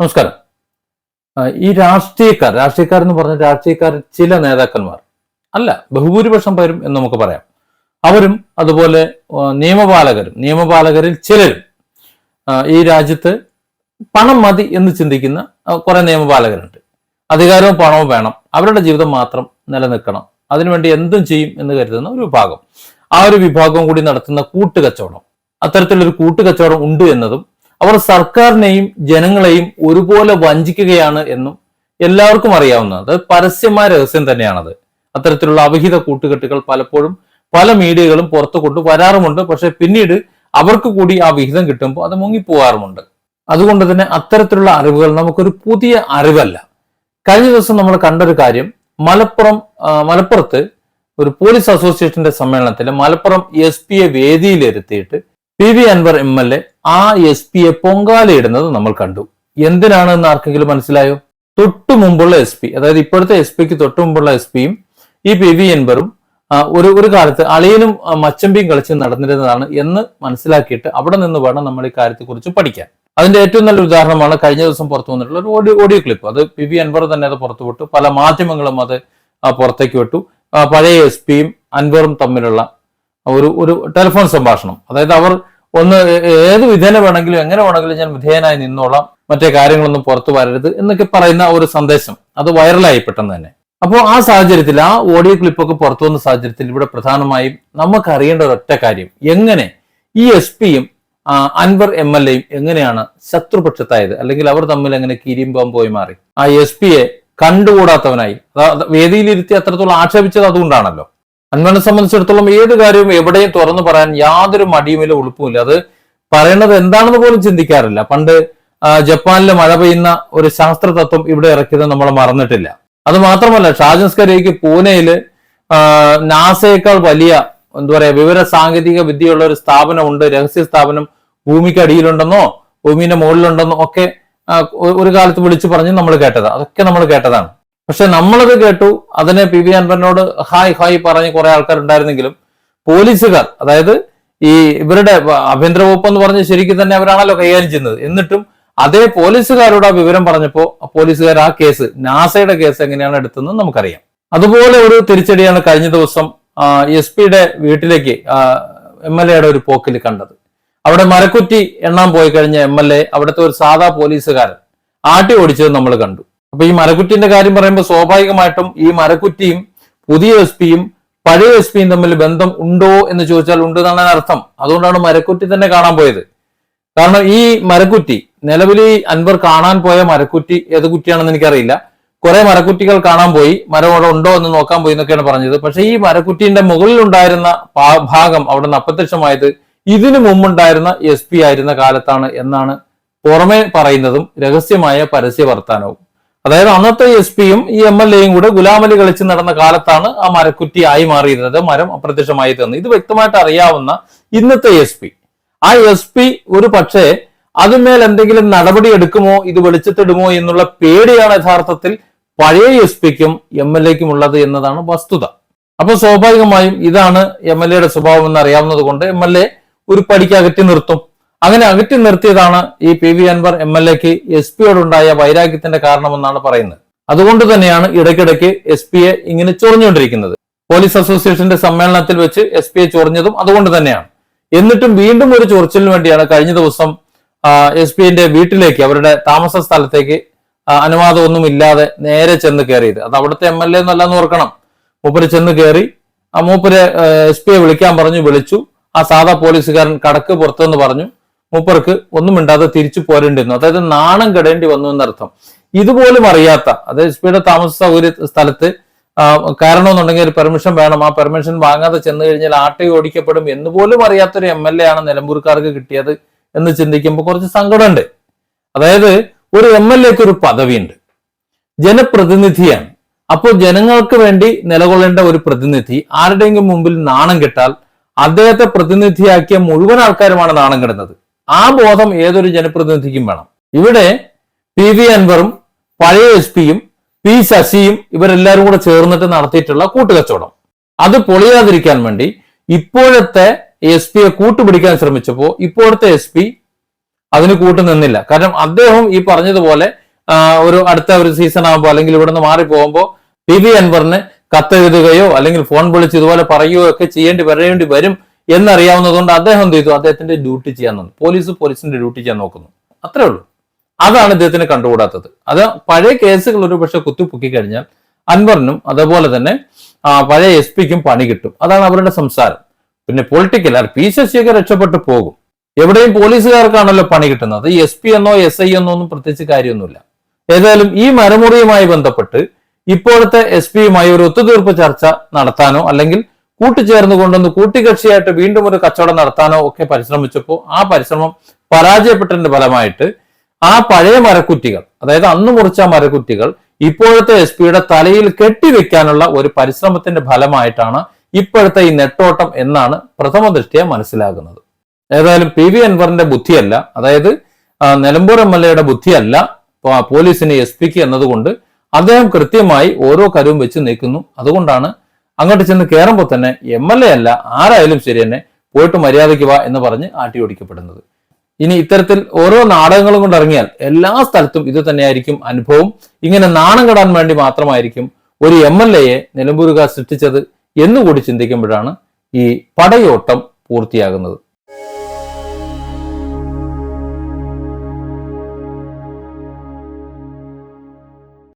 നമസ്കാരം. ഈ രാഷ്ട്രീയക്കാർ രാഷ്ട്രീയക്കാർ എന്ന് പറഞ്ഞ രാഷ്ട്രീയക്കാർ ചില നേതാക്കന്മാർ. അല്ല ബഹുഭൂരിപക്ഷം പേരും എന്ന് നമുക്ക് പറയാം. അവരും അതുപോലെ നിയമപാലകരും നിയമപാലകരിൽ ചിലരും ഈ രാജ്യത്ത് പണം മതി എന്ന് ചിന്തിക്കുന്ന കുറെ നിയമപാലകരുണ്ട്. അധികാരവും പണവും വേണം. അവരുടെ ജീവിതം മാത്രം നിലനിൽക്കണം. അതിനുവേണ്ടി എന്തും ചെയ്യും എന്ന് കരുതുന്ന ഒരു വിഭാഗം. ആ ഒരു വിഭാഗം കൂടി നടത്തുന്ന കൂട്ടുകച്ചവടം. അത്തരത്തിലൊരു കൂട്ടുകച്ചവടം ഉണ്ട് എന്നതും അവർ സർക്കാരിനെയും ജനങ്ങളെയും ഒരുപോലെ വഞ്ചിക്കുകയാണ് എന്നും എല്ലാവർക്കും അറിയാവുന്നത് അത് പരസ്യമായ രഹസ്യം തന്നെയാണത്. അത്തരത്തിലുള്ള അവിഹിത കൂട്ടുകെട്ടുകൾ പലപ്പോഴും പല മീഡിയകളും പുറത്തു കൊണ്ട് വരാറുമുണ്ട്. പക്ഷെ പിന്നീട് അവർക്ക് കൂടി ആ വിഹിതം കിട്ടുമ്പോൾ അത് മുങ്ങിപ്പോകാറുമുണ്ട് അതുകൊണ്ട് തന്നെ അത്തരത്തിലുള്ള അറിവുകൾ നമുക്കൊരു പുതിയ അറിവല്ല. കഴിഞ്ഞ ദിവസം നമ്മൾ കണ്ടൊരു കാര്യം. മലപ്പുറം മലപ്പുറത്ത് ഒരു പോലീസ് അസോസിയേഷന്റെ സമ്മേളനത്തിൽ മലപ്പുറം എസ് പിയെ വേദിയിലിരുത്തിയിട്ട് P V Anvar M L A ആ എസ് പിയെ പൊങ്കാലയിടുന്നത് നമ്മൾ കണ്ടു. എന്തിനാണ് എന്ന് ആർക്കെങ്കിലും മനസ്സിലായോ? തൊട്ടു മുമ്പുള്ള എസ് പി അതായത് ഇപ്പോഴത്തെ എസ് പിക്ക് തൊട്ടു മുമ്പുള്ള എസ് പിയും ഈ പി വി അൻവറും ഒരു ഒരു കാലത്ത് അളിയനും മച്ചമ്പിയും കളിച്ച് നടന്നിരുന്നതാണ് എന്ന് മനസ്സിലാക്കിയിട്ട് അവിടെ നിന്ന് വേണം നമ്മൾ ഈ കാര്യത്തെക്കുറിച്ച് പഠിക്കാൻ. അതിന്റെ ഏറ്റവും നല്ല ഉദാഹരണമാണ് കഴിഞ്ഞ ദിവസം പുറത്തു വന്നിട്ടുള്ള ഒരു ഓഡിയോ ഓഡിയോ ക്ലിപ്പ്. അത് പി വി അൻവർ തന്നെ അത് പുറത്തുവിട്ടു പല മാധ്യമങ്ങളും അത് പുറത്തേക്ക് വിട്ടു. പഴയ എസ് പിയും അൻവറും തമ്മിലുള്ള ഒരു ഒരു ടെലിഫോൺ സംഭാഷണം. അതായത് അവർ ഒന്ന് ഏത് വിധേന വേണമെങ്കിലും എങ്ങനെ വേണമെങ്കിലും ഞാൻ വിധേയനായി നിന്നോളാം മറ്റേ കാര്യങ്ങളൊന്നും പുറത്തു വരരുത് എന്നൊക്കെ പറയുന്ന ഒരു സന്ദേശം അത് വൈറലായി പെട്ടെന്ന് തന്നെ. അപ്പോൾ ആ സാഹചര്യത്തിൽ ആ ഓഡിയോ ക്ലിപ്പൊക്കെ പുറത്തു വന്ന സാഹചര്യത്തിൽ ഇവിടെ പ്രധാനമായും നമുക്ക് അറിയേണ്ട ഒരൊറ്റ കാര്യം എങ്ങനെ ഈ എസ് പിയും അൻവർ എം എൽ എയും എങ്ങനെയാണ് ശത്രുപക്ഷത്തായത്? അല്ലെങ്കിൽ അവർ തമ്മിൽ എങ്ങനെ കിരിമ്പം പോയി മാറി? ആ എസ് പിയെ കണ്ടുകൂടാത്തവനായി വേദിയിലിരുത്തി അത്രത്തോളം ആക്ഷേപിച്ചത് അതുകൊണ്ടാണല്ലോ. അൻവറിനെ സംബന്ധിച്ചിടത്തോളം ഏത് കാര്യവും എവിടെയും തുറന്നു പറയാൻ യാതൊരു മടിയുമില്ല ഉളുപ്പുമില്ല. അത് പറയുന്നത് എന്താണെന്ന് പോലും ചിന്തിക്കാറില്ല. പണ്ട് ജപ്പാനിൽ മഴ പെയ്യുന്ന ഒരു ശാസ്ത്ര തത്വം ഇവിടെ ഇറക്കിയത് നമ്മൾ മറന്നിട്ടില്ല. അത് മാത്രമല്ല ഷാജൻസ്കരയ്ക്ക് പൂനെയിൽ നാസയേക്കാൾ വലിയ എന്താ പറയാ വിവര സാങ്കേതിക വിദ്യയുള്ള ഒരു സ്ഥാപനമുണ്ട് രഹസ്യ സ്ഥാപനം ഭൂമിക്ക് അടിയിലുണ്ടെന്നോ ഭൂമിയുടെ മുകളിലുണ്ടെന്നോ ഒക്കെ ഒരു കാലത്ത് വിളിച്ചു പറഞ്ഞ് നമ്മൾ കേട്ടത്. അതൊക്കെ നമ്മൾ കേട്ടതാണ്. പക്ഷെ നമ്മളത് കേട്ടു അതിനെ പി വി അൻപനോട് ഹായ് ഹായ് പറഞ്ഞ് കുറെ ആൾക്കാരുണ്ടായിരുന്നെങ്കിലും പോലീസുകാർ അതായത് ഈ ഇവരുടെ ആഭ്യന്തര വകുപ്പ് എന്ന് പറഞ്ഞ് ശരിക്കും തന്നെ അവരാണല്ലോ കൈകാര്യം ചെയ്യുന്നത്. എന്നിട്ടും അതേ പോലീസുകാരോട് ആ വിവരം പറഞ്ഞപ്പോ ആ പോലീസുകാർ ആ കേസ് നാസയുടെ കേസ് എങ്ങനെയാണ് എടുത്തതെന്ന് നമുക്കറിയാം. അതുപോലെ ഒരു തിരിച്ചടിയാണ് കഴിഞ്ഞ ദിവസം എസ് പിയുടെ വീട്ടിലേക്ക് എം എൽ എയുടെ ഒരു പോക്കിൽ കണ്ടത്. അവിടെ മരക്കുറ്റി എണ്ണാൻ പോയി കഴിഞ്ഞ എം എൽ എ അവിടുത്തെ ഒരു സാധാ പോലീസുകാരൻ ആട്ടി ഓടിച്ചത് നമ്മൾ കണ്ടു. അപ്പൊ ഈ മരക്കുറ്റിന്റെ കാര്യം പറയുമ്പോൾ സ്വാഭാവികമായിട്ടും ഈ മരക്കുറ്റിയും പുതിയ എസ് പിയും പഴയ എസ് പിയും തമ്മിൽ ബന്ധം ഉണ്ടോ എന്ന് ചോദിച്ചാൽ ഉണ്ട് എന്നാണ് അർത്ഥം. അതുകൊണ്ടാണ് മരക്കുറ്റി തന്നെ കാണാൻ പോയത്. കാരണം ഈ മരക്കുറ്റി നിലവിൽ ഈ അൻവർ കാണാൻ പോയ മരക്കുറ്റി ഏത് കുറ്റിയാണെന്ന് എനിക്കറിയില്ല. കുറെ മരക്കുറ്റികൾ കാണാൻ പോയി മരം അവിടെ ഉണ്ടോ എന്ന് നോക്കാൻ പോയി എന്നൊക്കെയാണ് പറഞ്ഞത്. പക്ഷേ ഈ മരക്കുറ്റിന്റെ മുകളിൽ ഉണ്ടായിരുന്ന ഭാഗം അവിടെ നിന്ന് അപ്രത്യക്ഷമായത് ഇതിനു മുമ്പുണ്ടായിരുന്ന എസ് പി ആയിരുന്ന കാലത്താണ് എന്നാണ് പുറമെ പറയുന്നതും രഹസ്യമായ പരസ്യ വർത്താനവും അതായത് അന്നത്തെ എസ് പിയും ഈ എം എൽ എയും കൂടെ ഗുലാമലി കളിച്ച് നടന്ന കാലത്താണ് ആ മരക്കുറ്റി ആയി മാറിയിരുന്നത്. മരം അപ്രത്യക്ഷമായി തന്നു ഇത് വ്യക്തമായിട്ട് അറിയാവുന്ന ഇന്നത്തെ എസ് പി. ആ എസ് പി ഒരു പക്ഷേ അതിന്മേൽ എന്തെങ്കിലും നടപടി എടുക്കുമോ ഇത് വെളിച്ചത്തിടുമോ എന്നുള്ള പേടിയാണ് യഥാർത്ഥത്തിൽ പഴയ എസ് പിക്കും എം എൽ എക്കും ഉള്ളത് എന്നതാണ് വസ്തുത. അപ്പൊ സ്വാഭാവികമായും ഇതാണ് എം എൽ എയുടെ സ്വഭാവം എന്ന് അറിയാവുന്നത് കൊണ്ട് എം എൽ എ ഒരു പടിക്കകറ്റി നിർത്തും. അങ്ങനെ അകറ്റി നിർത്തിയതാണ് ഈ P V Anvar M L എക്ക് എസ് പിയോടുണ്ടായ വൈരാഗ്യത്തിന്റെ കാരണമെന്നാണ് പറയുന്നത്. അതുകൊണ്ട് തന്നെയാണ് ഇടയ്ക്കിടയ്ക്ക് എസ് പിയെ ഇങ്ങനെ ചൊറിഞ്ഞുകൊണ്ടിരിക്കുന്നത്. പോലീസ് അസോസിയേഷന്റെ സമ്മേളനത്തിൽ വെച്ച് എസ് പിയെ ചൊറിഞ്ഞതും അതുകൊണ്ട് തന്നെയാണ്. എന്നിട്ടും വീണ്ടും ഒരു ചൊറിച്ചിലിന് വേണ്ടിയാണ് കഴിഞ്ഞ ദിവസം എസ് പിന്റെ വീട്ടിലേക്ക് അവരുടെ താമസ സ്ഥലത്തേക്ക് അനുവാദമൊന്നും ഇല്ലാതെ നേരെ ചെന്ന് കയറിയത്. അത് അവിടുത്തെ എം എൽ എ എന്നല്ലെന്ന് ഓർക്കണം. മൂപ്പര് ചെന്ന് കയറി മൂപ്പര് എസ് പിയെ വിളിക്കാൻ പറഞ്ഞു വിളിച്ചു. ആ സാധാ പോലീസുകാരൻ കടക്ക് പുറത്തെന്ന് പറഞ്ഞു മൂപ്പർക്ക് ഒന്നും ഇണ്ടാതെ തിരിച്ചു പോരേണ്ടിരുന്നു. അതായത് നാണം കെടേണ്ടി വന്നു എന്നർത്ഥം. ഇതുപോലും അറിയാത്ത അതായത് എസ് പിയുടെ താമസ സൗകര്യ സ്ഥലത്ത് ആ, കയറണമെന്നുണ്ടെങ്കിൽ ഒരു പെർമിഷൻ വേണം. ആ പെർമിഷൻ വാങ്ങാതെ ചെന്ന് കഴിഞ്ഞാൽ ആട്ടി ഓടിക്കപ്പെടും എന്ന് പോലും അറിയാത്തൊരു എം എൽ എ ആണ് നിലമ്പൂർക്കാർക്ക് കിട്ടിയത് എന്ന് ചിന്തിക്കുമ്പോൾ കുറച്ച് സങ്കടമുണ്ട്. അതായത് ഒരു എം എൽ എക്ക് ഒരു പദവിയുണ്ട്. ജനപ്രതിനിധിയാണ്. അപ്പോൾ ജനങ്ങൾക്ക് വേണ്ടി നിലകൊള്ളേണ്ട ഒരു പ്രതിനിധി ആരുടെയെങ്കിലും മുമ്പിൽ നാണം കെട്ടാൽ അദ്ദേഹത്തെ പ്രതിനിധിയാക്കിയ മുഴുവൻ ആൾക്കാരുമാണ് നാണം കെടുന്നത്. ആ ബോധം ഏതൊരു ജനപ്രതിനിധിക്കും വേണം. ഇവിടെ പി വി അൻവറും പഴയ എസ് പിയും പി ശശിയും ഇവരെല്ലാവരും കൂടെ ചേർന്നിട്ട് നടത്തിയിട്ടുള്ള കൂട്ടുകച്ചവടം. അത് പൊളിയാതിരിക്കാൻ വേണ്ടി ഇപ്പോഴത്തെ എസ് പിയെ കൂട്ടുപിടിക്കാൻ ശ്രമിച്ചപ്പോൾ ഇപ്പോഴത്തെ എസ് പി അതിന് കൂട്ടു നിന്നില്ല. കാരണം അദ്ദേഹം ഈ പറഞ്ഞതുപോലെ ഒരു അടുത്ത ഒരു സീസൺ ആകുമ്പോൾ അല്ലെങ്കിൽ ഇവിടുന്ന് മാറി പോകുമ്പോൾ പി വി അൻവറിന് കത്തെഴുതുകയോ അല്ലെങ്കിൽ ഫോൺ വിളിച്ച് ഇതുപോലെ പറയുകയോ ഒക്കെ ചെയ്യേണ്ടി വരേണ്ടി വരും എന്നറിയാവുന്നതുകൊണ്ട് അദ്ദേഹം എന്ത് ചെയ്തു? അദ്ദേഹത്തിന്റെ ഡ്യൂട്ടി ചെയ്യാൻ നോക്കുന്നു പോലീസ് പോലീസിന്റെ ഡ്യൂട്ടി ചെയ്യാൻ നോക്കുന്നു. അത്രേ ഉള്ളൂ. അതാണ് ഇദ്ദേഹത്തിന് കണ്ടുകൂടാത്തത്. അത് പഴയ കേസുകൾ ഒരു പക്ഷെ കുത്തിപ്പൊക്കി കഴിഞ്ഞാൽ അൻവറിനും അതുപോലെ തന്നെ പഴയ എസ് പിക്കും പണി കിട്ടും. അതാണ് അവരുടെ സംസാരം. പിന്നെ പൊളിറ്റിക്കൽ പി ശശിയൊക്കെ രക്ഷപ്പെട്ടു പോകും. എവിടെയും പോലീസുകാർക്കാണല്ലോ പണി കിട്ടുന്നത്. എസ് പി എന്നോ എസ് ഐ എന്നോ ഒന്നും പ്രത്യേകിച്ച് കാര്യമൊന്നുമില്ല. ഏതായാലും ഈ മരമുറിയുമായി ബന്ധപ്പെട്ട് ഇപ്പോഴത്തെ എസ് പിയുമായി ഒരു ഒത്തുതീർപ്പ് ചർച്ച നടത്താനോ അല്ലെങ്കിൽ കൂട്ടിച്ചേർന്ന് കൊണ്ടുവന്ന് കൂട്ടിക്കക്ഷിയായിട്ട് വീണ്ടും ഒരു കച്ചവടം നടത്താനോ ഒക്കെ പരിശ്രമിച്ചപ്പോൾ ആ പരിശ്രമം പരാജയപ്പെട്ടതിന്റെ ഫലമായിട്ട് ആ പഴയ മരക്കുറ്റികൾ അതായത് അന്ന് മുറിച്ച മരക്കുറ്റികൾ ഇപ്പോഴത്തെ എസ് പിയുടെ തലയിൽ കെട്ടിവെക്കാനുള്ള ഒരു പരിശ്രമത്തിന്റെ ഫലമായിട്ടാണ് ഇപ്പോഴത്തെ ഈ നെട്ടോട്ടം എന്നാണ് പ്രഥമ ദൃഷ്ടിയ മനസ്സിലാകുന്നത്. ഏതായാലും പി വി അൻവറിന്റെ ബുദ്ധിയല്ല അതായത് നിലമ്പൂർ എം എൽ എയുടെ ബുദ്ധിയല്ല പോലീസിന് എസ് പിക്ക് എന്നതുകൊണ്ട് അദ്ദേഹം കൃത്യമായി ഓരോ കരുവും വെച്ച് നീക്കുന്നു അതുകൊണ്ടാണ് അങ്ങോട്ട് ചെന്ന് കയറുമ്പോൾ തന്നെ എം എൽ എ അല്ല ആരായാലും ശരി തന്നെ പോയിട്ട് മര്യാദയ്ക്ക് വാ എന്ന് പറഞ്ഞ് ആട്ടി ഓടിക്കപ്പെടുന്നത്. ഇനി ഇത്തരത്തിൽ ഓരോ നാടകങ്ങളും കൊണ്ട് ഇറങ്ങിയാൽ എല്ലാ സ്ഥലത്തും ഇത് തന്നെയായിരിക്കും അനുഭവം. ഇങ്ങനെ നാണം കെടാൻ വേണ്ടി മാത്രമായിരിക്കും ഒരു എം എൽ എയെ നിലമ്പൂരുകാർ സൃഷ്ടിച്ചത് എന്നുകൂടി ചിന്തിക്കുമ്പോഴാണ് ഈ പടയോട്ടം പൂർത്തിയാകുന്നത്.